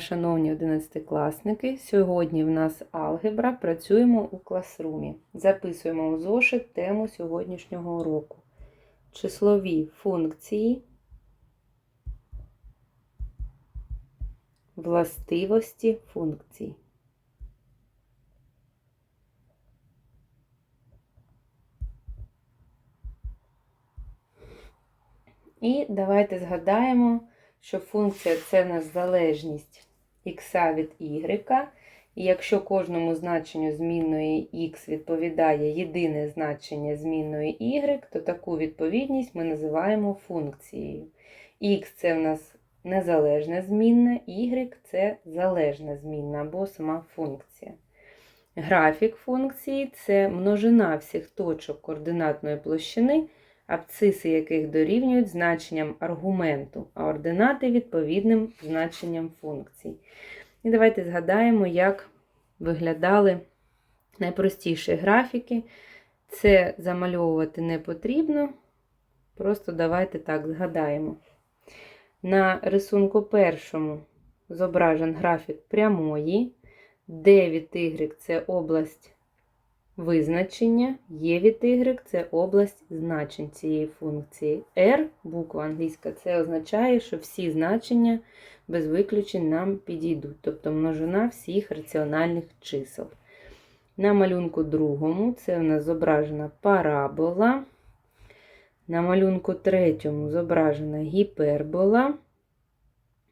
Шановні одинадцятикласники, сьогодні в нас алгебра, працюємо у класрумі. Записуємо у зошит тему сьогоднішнього уроку. Числові функції, властивості функцій. І давайте згадаємо, що функція це в залежність х від y. І якщо кожному значенню змінної х відповідає єдине значення змінної y, то таку відповідність ми називаємо функцією. Х це в нас незалежна змінна, y це залежна змінна або сама функція. Графік функції це множина всіх точок координатної площини абциси яких дорівнюють значенням аргументу, а ординати відповідним значенням функцій. І давайте згадаємо, як виглядали найпростіші графіки. Це замальовувати не потрібно. Просто давайте так згадаємо. На рисунку першому зображен графік прямої, де від y це область визначення, є від y це область значень цієї функції. R, буква англійська, це означає, що всі значення без виключень нам підійдуть, тобто множина всіх раціональних чисел. На малюнку другому це у нас зображена парабола. На малюнку третьому зображена гіпербола.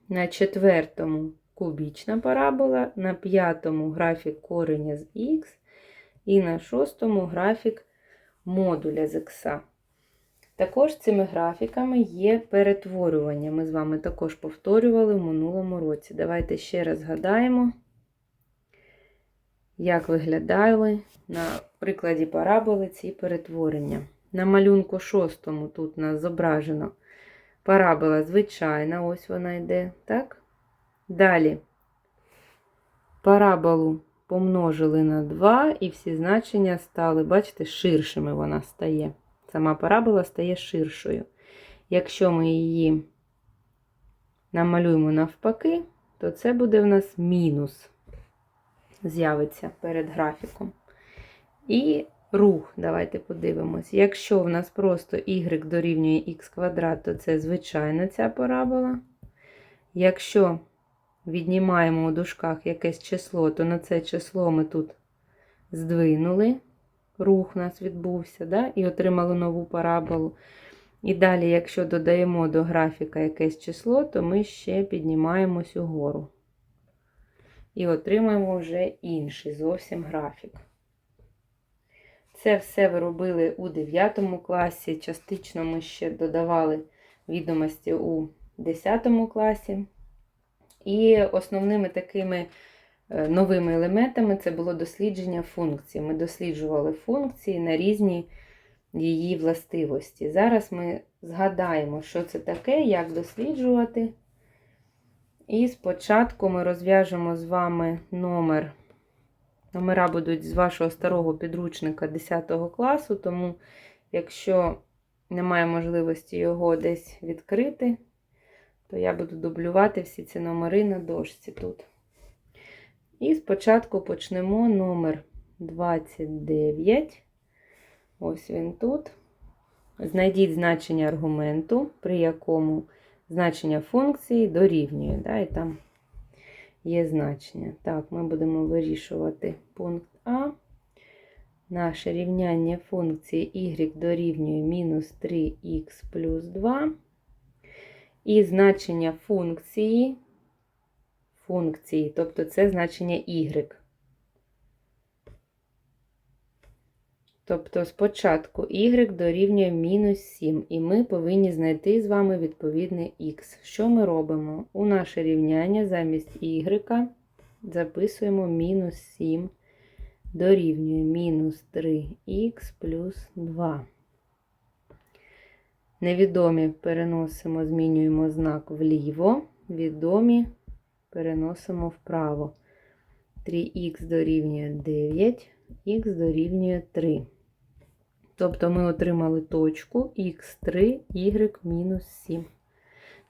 На четвертому кубічна парабола, на п'ятому графік кореня з х. І на шостому графік модуля з. Також цими графіками є перетворювання. Ми з вами також повторювали в минулому році. Давайте ще раз згадаємо, як виглядали на прикладі параболи ці перетворення. На малюнку шостому тут у нас зображено парабола звичайна, ось вона йде. так? Далі параболу помножили на 2, і всі значення стали, бачите, ширшими вона стає. Сама парабола стає ширшою. Якщо ми її намалюємо навпаки, то це буде в нас мінус, з'явиться перед графіком. І рух, давайте подивимось. Якщо в нас просто y дорівнює х квадрат, то це звичайна ця парабола. Якщо віднімаємо у дужках якесь число, то на це число ми тут здвинули, рух у нас відбувся, да? і отримали нову параболу. І далі, якщо додаємо до графіка якесь число, то ми ще піднімаємось угору. І отримаємо вже інший зовсім графік. Це все ви робили у 9 класі. Частично ми ще додавали відомості у 10 класі. І основними такими е, новими елементами це було дослідження функцій. Ми досліджували функції на різні її властивості. Зараз ми згадаємо, що це таке, як досліджувати. І спочатку ми розв'яжемо з вами номер. Номера будуть з вашого старого підручника 10 класу, тому, якщо немає можливості його десь відкрити, то я буду дублювати всі ці номери на дошці тут. І спочатку почнемо номер 29. Ось він тут. Знайдіть значення аргументу, при якому значення функції дорівнює. Да, І там є значення. Так, ми будемо вирішувати пункт А. Наше рівняння функції y дорівнює мінус 3х плюс 2 і значення функції, функції, тобто це значення y. Тобто спочатку y дорівнює мінус 7, і ми повинні знайти з вами відповідний х. Що ми робимо? У наше рівняння замість y записуємо мінус 7 дорівнює мінус 3х плюс 2. Невідомі переносимо, змінюємо знак вліво, відомі переносимо вправо. 3х дорівнює 9, х дорівнює 3. Тобто ми отримали точку х3, y мінус 7.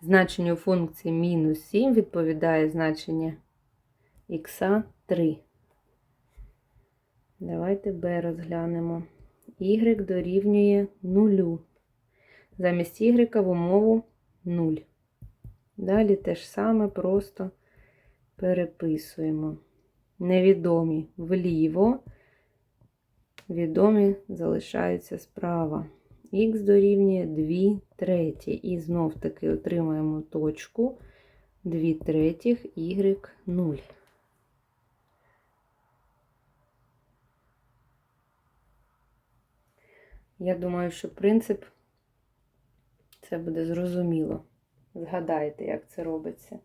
значенню функції мінус 7 відповідає значення х 3. Давайте b розглянемо. y дорівнює 0. Замість y в умову 0. Далі те ж саме просто переписуємо. Невідомі вліво, відомі залишаються справа. Х дорівнює 2 треті. І знов таки отримаємо точку 2 третіх y 0. Я думаю, що принцип це буде зрозуміло. Згадайте, як це робиться.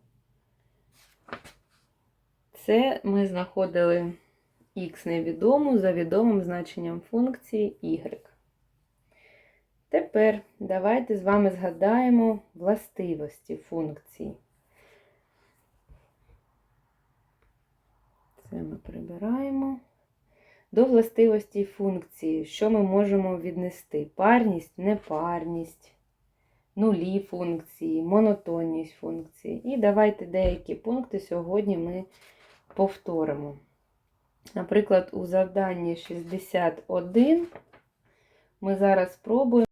Це ми знаходили х невідому за відомим значенням функції y. Тепер давайте з вами згадаємо властивості функції. Це ми прибираємо. До властивості функції, що ми можемо віднести? Парність, непарність, нулі функції, монотонність функції. І давайте деякі пункти сьогодні ми повторимо. Наприклад, у завданні 61 ми зараз спробуємо.